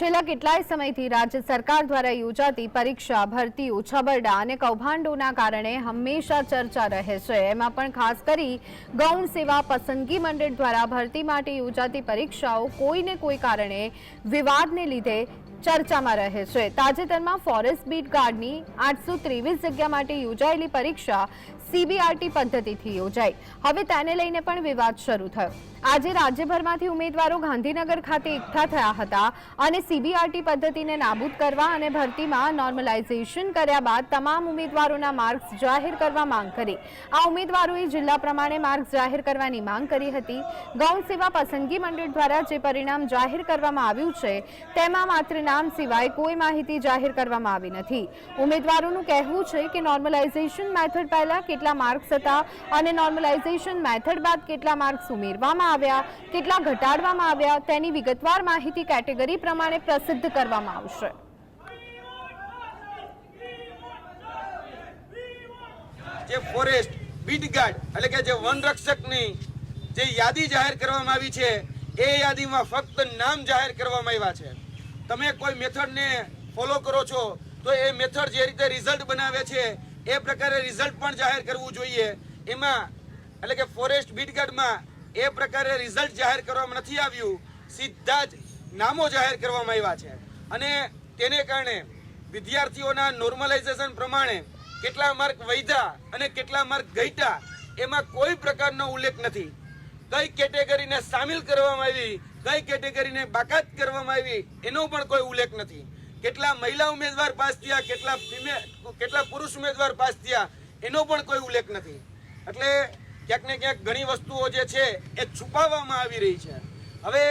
છેલ્લા કેટલાય સમયથી રાજ્ય સરકાર દ્વારા યોજાતી પરીક્ષા ભરતીઓ છબરડા અને કૌભાંડોના કારણે હંમેશા ચર્ચા રહે છે. એમાં પણ ખાસ કરી ગૌણ સેવા પસંદગી મંડળ દ્વારા ભરતી માટે યોજાતી પરીક્ષાઓ કોઈને કોઈ કારણે વિવાદને લીધે ચર્ચામાં રહે છે. તાજેતરમાં ફોરેસ્ટ બીટ ગાર્ડની આઠસો ત્રેવીસ જગ્યા માટે યોજાયેલી પરીક્ષા સીબીઆરટી પદ્ધતિથી યોજાઈ. હવે તેને લઈને પણ વિવાદ શરૂ થયો. આજે રાજ્યભરમાંથી ઉમેદવારો ગાંધીનગર ખાતે એકઠા થયા હતા અને સીબીઆરટી પદ્ધતિને નાબૂદ કરવા અને ભરતીમાં નોર્મલાઇઝેશન કર્યા બાદ તમામ ઉમેદવારોના માર્ક્સ જાહેર કરવા માંગ કરી. આ ઉમેદવારોએ જિલ્લા પ્રમાણે માર્ક્સ જાહેર કરવાની માંગ કરી હતી. ગૌણ સેવા પસંદગી મંડળ દ્વારા જે પરિણામ જાહેર કરવામાં આવ્યું છે, તેમાં માત્ર નામ સિવાય કોઈ માહિતી જાહેર કરવામાં આવી નથી. ઉમેદવારોનું કહેવું છે કે નોર્મલાઇઝેશન મેથડ પહેલાં કેટલા માર્ક્સ હતા અને નોર્મલાઇઝેશન મેથડ બાદ કેટલા માર્ક્સ ઉમેરવામાં આવ્યા, કેટલા ઘટાડવામાં આવ્યા, તેની વિગતવાર માહિતી કેટેગરી પ્રમાણે પ્રસિદ્ધ કરવામાં આવશે. જે ફોરેસ્ટ બીટ ગાર્ડ એટલે કે જે વન રક્ષકની જે યાદી જાહેર કરવામાં આવી છે, એ યાદીમાં ફક્ત નામ જાહેર કરવામાં આવ્યા છે. તમે કોઈ મેથડને ફોલો કરો છો, તો એ મેથડ જે રીતે રિઝલ્ટ બનાવે છે, એ પ્રકારે રિઝલ્ટ પણ જાહેર કરવું જોઈએ. એમાં, એટલે કે ફોરેસ્ટ બીટ ગાર્ડમાં એ પ્રકારે રિઝલ્ટ જાહેર કરવામાં નથી આવ્યું. સીધા જ નામો જાહેર કરવામાં આવ્યા છે. અને તેને કારણે વિદ્યાર્થીઓના નોર્મલાઇઝેશન પ્રમાણે કેટલા માર્ક વૈધા અને કેટલા માર્ક ઘટ્યા, એમાં કોઈ પ્રકારનો ઉલ્લેખ નથી. કઈ કેટેગરીને સામેલ કરવામાં આવી કઈ કેટેગરીને બાકાત કરવામાં આવી એનો પણ કોઈ ઉલ્લેખ નથી. કેટલા મહિલા ઉમેદવાર પાસ થયા, કેટલા ફિમેલ કેટલા પુરુષ ઉમેદવાર પાસ થયા, એનો પણ કોઈ ઉલ્લેખ નથી. એટલે ક્યાંક ને ક્યાંક ઘણી વસ્તુઓ જે છે એ છુપાવવામાં આવી રહી છે. હવે